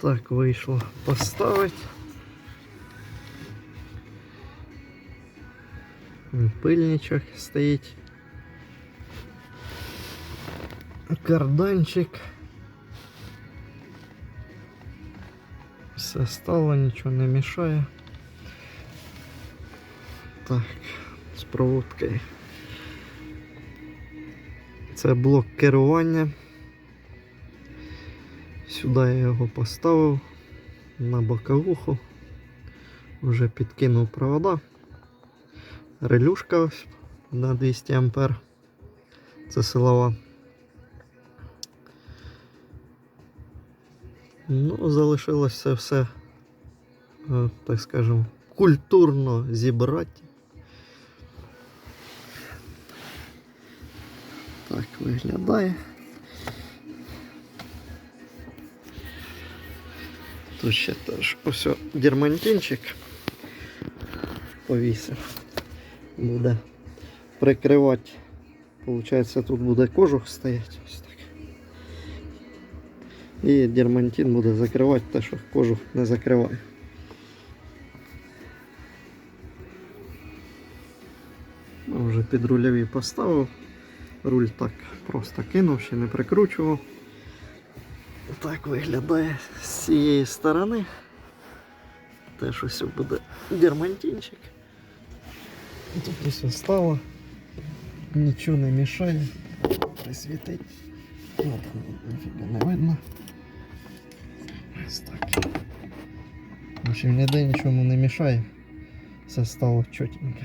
Так, вийшло поставити. М, Пильничок стоїть. Карданчик. Все стало, нічого не мішає. Так, з проводкою. Це блок керування. Сюди я його поставив на боковуху. Вже підкинув провода. Релюшка на 200 ампер. Це силова. Ну, залишилося все, е, так скажемо, культурно зібрати. Так виглядає. Тут ще теж ось о, дермантинчик повісив. Буде прикривати. Получається, тут буде кожух стояти. Ось так. І дермантин буде закривати те, що кожух не закриває. Ну, Вже під рульові поставив. Руль так просто кинув, ще не прикручував. Так виглядає з цієї сторони. Теж ось буде дермантинчик. Тут усе стало. Нічого не мішає. Присвітить. Ну, там ніфіга не видно. Ось так. В общем, ніде нічому не мішає. Все стало чотенько.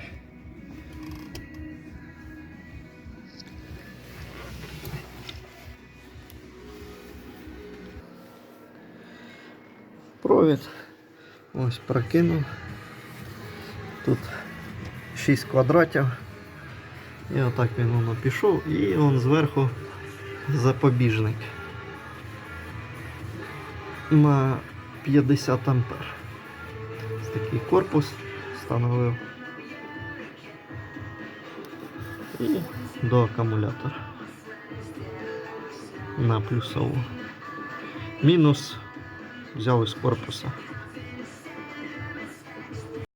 Провід. Ось прокинув. Тут 6 квадратів. І отак він воно пішов і он зверху запобіжник на 50 ампер. Ось такий корпус встановив. І до акумулятора на плюсову. Мінус взяв із корпуса